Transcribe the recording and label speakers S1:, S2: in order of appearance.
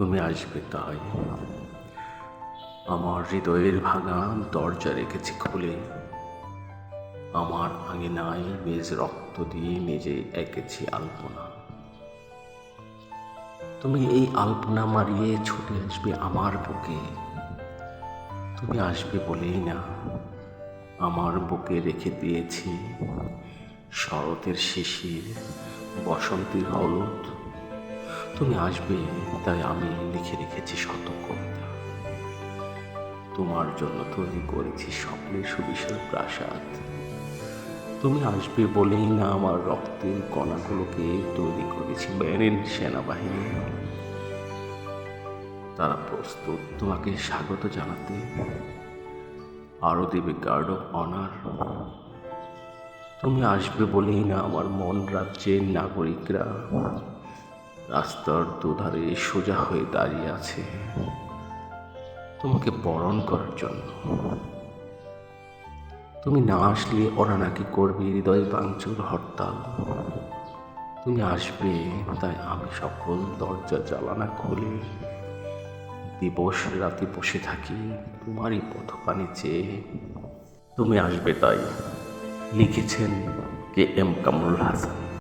S1: তুমি আসবে তাই। আমার হৃদয়ের ভাঙা দরজা রেখেছি খুলে। আমার আঙিনায় বেজ রক্ত দিয়ে নিজে এঁকেছি আলপনা। তুমি এই আলপনা মারিয়ে ছুটে আসবে আমার বুকে। তুমি আসবে বলেই না, আমার বুকে রেখে দিয়েছি শরতের শিশির, বসন্তের হলুদ তুমি আসবে, তাই আমি লিখে রেখেছি শত কবিতা তোমার জন্য তৈরি করেছি স্বপ্নের সুবিশাল প্রাসাদ। তুমি আসবে বলেই না আমার রক্তের কণাগুলোকে তৈরি করেছি মেরিন সেনাবাহিনী। তারা প্রস্তুত তোমাকে স্বাগত জানাতে। আরও দেবে গার্ড অফ অনার। তুমি আসবে বলেই না আমার মন রাজ্যের নাগরিকরা। রাস্তার দুধারে সোজা হয়ে দাঁড়িয়ে আছে। তোমাকে বরণ করার জন্য। তুমি না আসলে ওরা নাকি করবে হৃদয় বাঞ্চুর হরতাল। তুমি আসবে, তাই আমি সকল দরজা জ্বালানা খুলে দিবস রাতে বসে থাকি তোমারই পথপানে চেয়ে। তুমি আসবে তাই লিখেছেন কে এম কামরুল হাসান।